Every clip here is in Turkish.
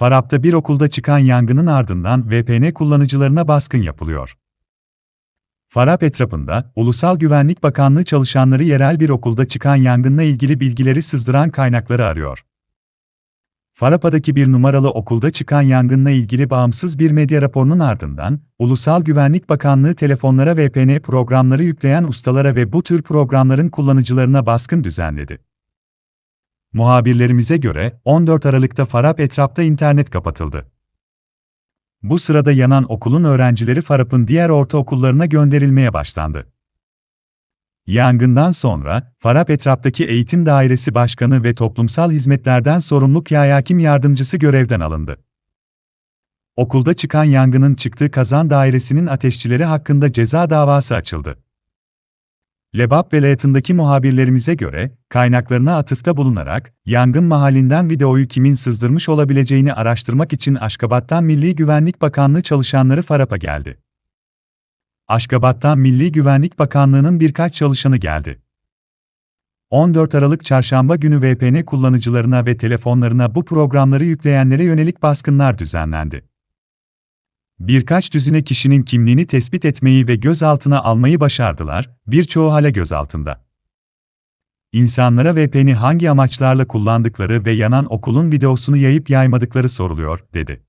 Farap'ta bir okulda çıkan yangının ardından VPN kullanıcılarına baskın yapılıyor. Farap etrafında, Ulusal Güvenlik Bakanlığı çalışanları yerel bir okulda çıkan yangınla ilgili bilgileri sızdıran kaynakları arıyor. Farapa'daki bir numaralı okulda çıkan yangınla ilgili bağımsız bir medya raporunun ardından, Ulusal Güvenlik Bakanlığı telefonlara VPN programları yükleyen ustalara ve bu tür programların kullanıcılarına baskın düzenledi. Muhabirlerimize göre 14 Aralık'ta Farap etrafta internet kapatıldı. Bu sırada yanan okulun öğrencileri Farap'ın diğer ortaokullarına gönderilmeye başlandı. Yangından sonra, Farap etraftaki Eğitim Dairesi Başkanı ve Toplumsal Hizmetlerden sorumlu Hakim Yardımcısı görevden alındı. Okulda çıkan yangının çıktığı kazan dairesinin ateşçileri hakkında ceza davası açıldı. Lebap velayetindeki muhabirlerimize göre, kaynaklarına atıfta bulunarak, yangın mahallinden videoyu kimin sızdırmış olabileceğini araştırmak için Aşkabat'tan Milli Güvenlik Bakanlığı çalışanları Farap'a geldi. Aşkabat'tan Milli Güvenlik Bakanlığı'nın birkaç çalışanı geldi. 14 Aralık Çarşamba günü VPN kullanıcılarına ve telefonlarına bu programları yükleyenlere yönelik baskınlar düzenlendi. Birkaç düzine kişinin kimliğini tespit etmeyi ve gözaltına almayı başardılar, birçoğu hala gözaltında. İnsanlara VPN'i hangi amaçlarla kullandıkları ve yanan okulun videosunu yayıp yaymadıkları soruluyor, dedi.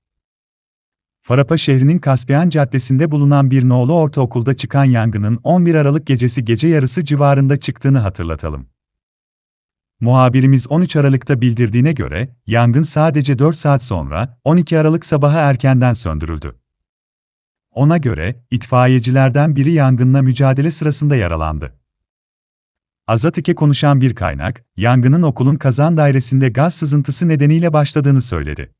Farapa şehrinin Kaspiyan Caddesi'nde bulunan bir nolu ortaokulda çıkan yangının 11 Aralık gecesi gece yarısı civarında çıktığını hatırlatalım. Muhabirimiz 13 Aralık'ta bildirdiğine göre, yangın sadece 4 saat sonra, 12 Aralık sabahı erkenden söndürüldü. Ona göre, itfaiyecilerden biri yangınla mücadele sırasında yaralandı. Azatik'e konuşan bir kaynak, yangının okulun kazan dairesinde gaz sızıntısı nedeniyle başladığını söyledi.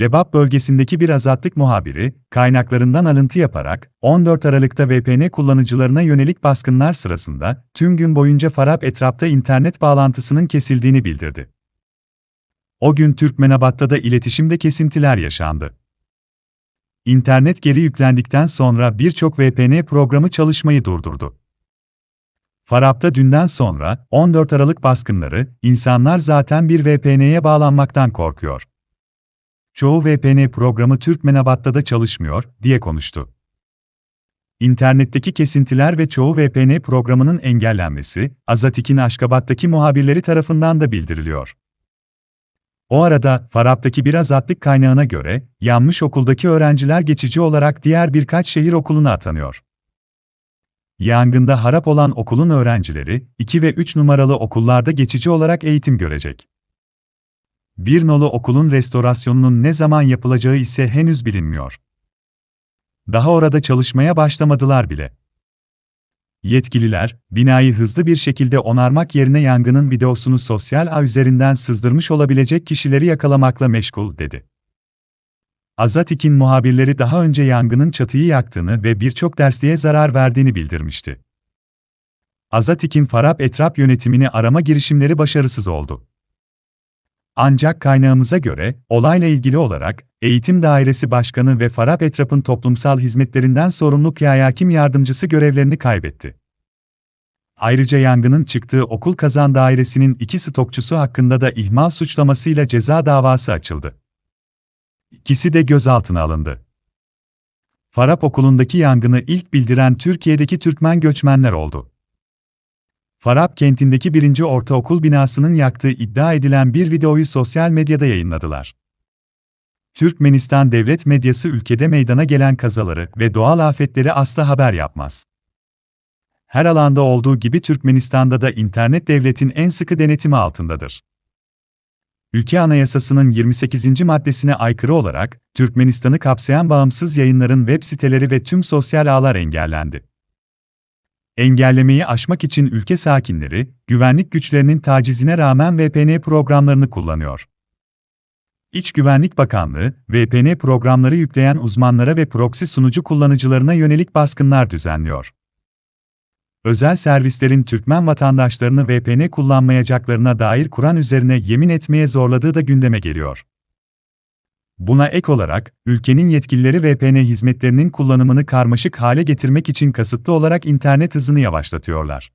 Lebap bölgesindeki bir azatlık muhabiri, kaynaklarından alıntı yaparak, 14 Aralık'ta VPN kullanıcılarına yönelik baskınlar sırasında, tüm gün boyunca Farap etrafta internet bağlantısının kesildiğini bildirdi. O gün Türkmenabat'ta da iletişimde kesintiler yaşandı. İnternet geri yüklendikten sonra birçok VPN programı çalışmayı durdurdu. Farap'ta dünden sonra 14 Aralık baskınları, insanlar zaten bir VPN'ye bağlanmaktan korkuyor. Çoğu VPN programı Türkmenabat'ta da çalışmıyor, diye konuştu. İnternetteki kesintiler ve çoğu VPN programının engellenmesi, Azatik'in Aşkabat'taki muhabirleri tarafından da bildiriliyor. O arada, Farap'taki bir azatlık kaynağına göre, yanmış okuldaki öğrenciler geçici olarak diğer birkaç şehir okuluna atanıyor. Yangında harap olan okulun öğrencileri, 2 ve 3 numaralı okullarda geçici olarak eğitim görecek. Bir nolu okulun restorasyonunun ne zaman yapılacağı ise henüz bilinmiyor. Daha orada çalışmaya başlamadılar bile. Yetkililer, binayı hızlı bir şekilde onarmak yerine yangının videosunu sosyal ağ üzerinden sızdırmış olabilecek kişileri yakalamakla meşgul, dedi. Azatik'in muhabirleri daha önce yangının çatıyı yaktığını ve birçok dersliğe zarar verdiğini bildirmişti. Azatik'in Farap etrap yönetimini arama girişimleri başarısız oldu. Ancak kaynağımıza göre, olayla ilgili olarak, Eğitim Dairesi Başkanı ve Farap Etrap'ın toplumsal hizmetlerinden sorumlu Hakim Yardımcısı görevlerini kaybetti. Ayrıca yangının çıktığı okul kazan dairesinin iki stokçusu hakkında da ihmal suçlamasıyla ceza davası açıldı. İkisi de gözaltına alındı. Farap okulundaki yangını ilk bildiren Türkiye'deki Türkmen göçmenler oldu. Farap kentindeki birinci ortaokul binasının yaktığı iddia edilen bir videoyu sosyal medyada yayınladılar. Türkmenistan devlet medyası ülkede meydana gelen kazaları ve doğal afetleri asla haber yapmaz. Her alanda olduğu gibi Türkmenistan'da da internet devletin en sıkı denetimi altındadır. Ülke Anayasası'nın 28. maddesine aykırı olarak, Türkmenistan'ı kapsayan bağımsız yayınların web siteleri ve tüm sosyal ağlar engellendi. Engellemeyi aşmak için ülke sakinleri, güvenlik güçlerinin tacizine rağmen VPN programlarını kullanıyor. İç Güvenlik Bakanlığı, VPN programları yükleyen uzmanlara ve proxy sunucu kullanıcılarına yönelik baskınlar düzenliyor. Özel servislerin Türkmen vatandaşlarını VPN kullanmayacaklarına dair Kur'an üzerine yemin etmeye zorladığı da gündeme geliyor. Buna ek olarak, ülkenin yetkilileri VPN hizmetlerinin kullanımını karmaşık hale getirmek için kasıtlı olarak internet hızını yavaşlatıyorlar.